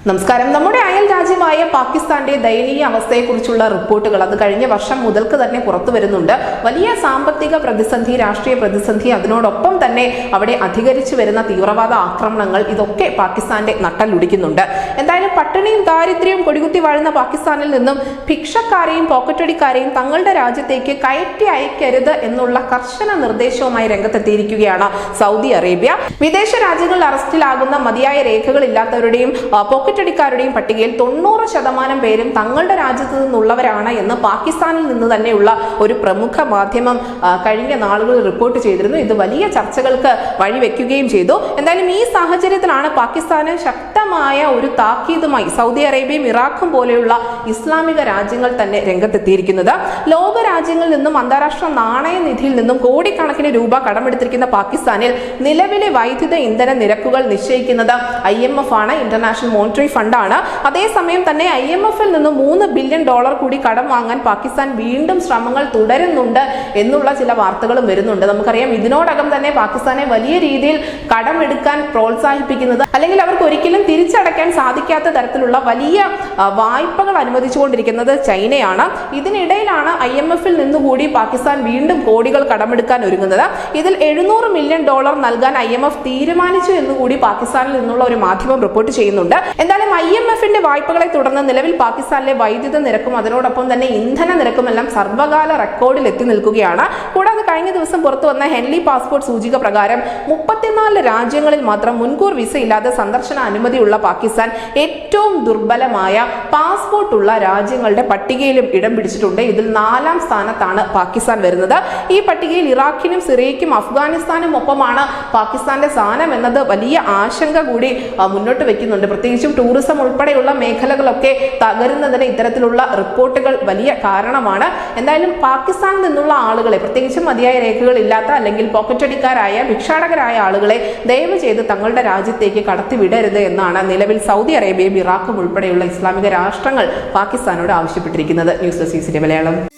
നമസ്കാരം. നമ്മുടെ അയൽ രാജ്യമായ പാകിസ്ഥാന്റെ ദയനീയ അവസ്ഥയെക്കുറിച്ചുള്ള റിപ്പോർട്ടുകൾ അത് കഴിഞ്ഞ വർഷം മുതൽക്ക് തന്നെ പുറത്തു വരുന്നുണ്ട്. വലിയ സാമ്പത്തിക പ്രതിസന്ധി രാഷ്ട്രീയ പ്രതിസന്ധി അതിനോടൊപ്പം തന്നെ അവിടെ അധികരിച്ചു വരുന്ന തീവ്രവാദ ആക്രമണങ്ങൾ ഇതൊക്കെ പാകിസ്ഥാന്റെ നട്ടലുടിക്കുന്നുണ്ട് എന്തായാലും പട്ടിണിയും ദാരിദ്ര്യവും കൊടികുത്തി വാഴുന്ന പാകിസ്ഥാനിൽ നിന്നും ഭിക്ഷക്കാരെയും പോക്കറ്റടിക്കാരെയും തങ്ങളുടെ രാജ്യത്തേക്ക് കയറ്റി അയക്കരുത് എന്നുള്ള കർശന നിർദ്ദേശവുമായി രംഗത്തെത്തിയിരിക്കുകയാണ് സൗദി അറേബ്യ. വിദേശ രാജ്യങ്ങളിൽ അറസ്റ്റിലാകുന്ന മതിയായ രേഖകളില്ലാത്തവരുടെയും ആ, പോക്കറ്റടിക്കാരുടെയും പട്ടികയിൽ തൊണ്ണൂറ് ശതമാനം പേരും തങ്ങളുടെ രാജ്യത്ത് നിന്നുള്ളവരാണ് എന്ന് പാകിസ്ഥാനിൽ നിന്ന് തന്നെയുള്ള ഒരു പ്രമുഖ മാധ്യമം കഴിഞ്ഞ നാളുകളിൽ റിപ്പോർട്ട് ചെയ്തിരുന്നു. ഇത് വലിയ ചർച്ചകൾക്ക് വഴിവെക്കുകയും ചെയ്തു. എന്തായാലും ഈ സാഹചര്യത്തിലാണ് പാകിസ്ഥാന് ശക്തമായ ഒരു താക്കീതുമായി സൗദി അറേബ്യയും ഇറാഖും പോലെയുള്ള ഇസ്ലാമിക രാജ്യങ്ങൾ തന്നെ രംഗത്തെത്തിയിരിക്കുന്നത്. ലോക രാജ്യങ്ങളിൽ നിന്നും അന്താരാഷ്ട്ര നാണയനിധിയിൽ നിന്നും കോടിക്കണക്കിന് രൂപ കടമെടുത്തിരിക്കുന്ന പാകിസ്ഥാനിൽ നിലവിലെ വൈദ്യുത ഇന്ധന നിരക്കുകൾ നിശ്ചയിക്കുന്നത് ഐ എം എഫ് ആണ്. ഇന്റർനാഷണൽ മോണിറ്ററി ഫണ്ടാണ്. അതേസമയം തന്നെ ഐ എം എഫിൽ നിന്ന് മൂന്ന് ബില്യൺ ഡോളർ കൂടി കടം വാങ്ങാൻ പാകിസ്ഥാൻ വീണ്ടും ശ്രമങ്ങൾ തുടരുന്നുണ്ട് എന്നുള്ള ചില വാർത്തകളും വരുന്നുണ്ട്. നമുക്കറിയാം ഇതിനോടകം തന്നെ പാകിസ്ഥാനെ വലിയ രീതിയിൽ കടമെടുക്കാൻ പ്രോത്സാഹിപ്പിക്കുന്നത് അല്ലെങ്കിൽ അവർക്ക് ഒരിക്കലും തിരിച്ചടയ്ക്കാൻ സാധിക്കാത്ത തരത്തിലുള്ള വലിയ വായ്പകൾ അനുവദിച്ചുകൊണ്ടിരിക്കുന്നത് ചൈനയാണ്. ഇതിനിടയിലാണ് ഐ എം എഫിൽ നിന്നുകൂടി പാകിസ്ഥാൻ വീണ്ടും കോടികൾ കടമെടുക്കാൻ ഒരുങ്ങുന്നത്. ഇതിൽ എഴുന്നൂറ് മില്യൺ ഡോളർ നൽകാൻ ഐ എം എഫ് തീരുമാനിച്ചു എന്നുകൂടി പാകിസ്ഥാനിൽ നിന്നുള്ള ഒരു മാധ്യമം റിപ്പോർട്ട് ചെയ്യുന്നുണ്ട്. എന്തായാലും ഐ എം എഫിന്റെ വായ്പകളെ തുടർന്ന് നിലവിൽ പാകിസ്ഥാനിലെ വൈദ്യുത നിരക്കും അതിനോടൊപ്പം തന്നെ ഇന്ധന നിരക്കും എല്ലാം സർവകാല റെക്കോർഡിൽ എത്തി നിൽക്കുകയാണ് കൂടാതെ കഴിഞ്ഞ ദിവസം പുറത്തു വന്ന ഹെൻലി പാസ്പോർട്ട് സൂചിക പ്രകാരം മുപ്പത്തിനാല് രാജ്യങ്ങളിൽ മാത്രം മുൻകൂർ വിസ ഇല്ലാതെ സന്ദർശന അനുമതിയുള്ള പാകിസ്ഥാൻ ഏറ്റവും ദുർബലമായ പാസ്പോർട്ട് ഉള്ള രാജ്യങ്ങളുടെ പട്ടികയിലും ഇടം പിടിച്ചിട്ടുണ്ട്. ഇതിൽ നാലാം സ്ഥാനത്താണ് പാകിസ്ഥാൻ വരുന്നത്. ഈ പട്ടികയിൽ ഇറാഖിനും സിറിയയ്ക്കും അഫ്ഗാനിസ്ഥാനും ഒപ്പമാണ് പാകിസ്ഥാന്റെ സ്ഥാനം എന്നത് വലിയ ആശങ്ക കൂടി മുന്നോട്ട് വെക്കുന്നുണ്ട്. പ്രത്യേകിച്ചും ടൂറിസം ഉൾപ്പെടെയുള്ള മേഖലകളൊക്കെ തകരുന്നതിന് ഇത്തരത്തിലുള്ള റിപ്പോർട്ടുകൾ വലിയ കാരണമാണ്. എന്തായാലും പാകിസ്ഥാനിൽ നിന്നുള്ള ആളുകളെ പ്രത്യേകിച്ചും മതിയായ രേഖകൾ ഇല്ലാത്ത അല്ലെങ്കിൽ പോക്കറ്റടിക്കാരായ ഭിക്ഷാടകരായ ആളുകളെ ദയവ് ചെയ്ത് തങ്ങളുടെ രാജ്യത്തേക്ക് കടത്തിവിടരുത് എന്നാണ് നിലവിൽ സൗദി അറേബ്യയും ഇറാഖും ഉൾപ്പെടെയുള്ള ഇസ്ലാമിക രാഷ്ട്രങ്ങൾ പാകിസ്ഥാനോട് ആവശ്യപ്പെട്ടിരിക്കുന്നത്. News desk Malayalam.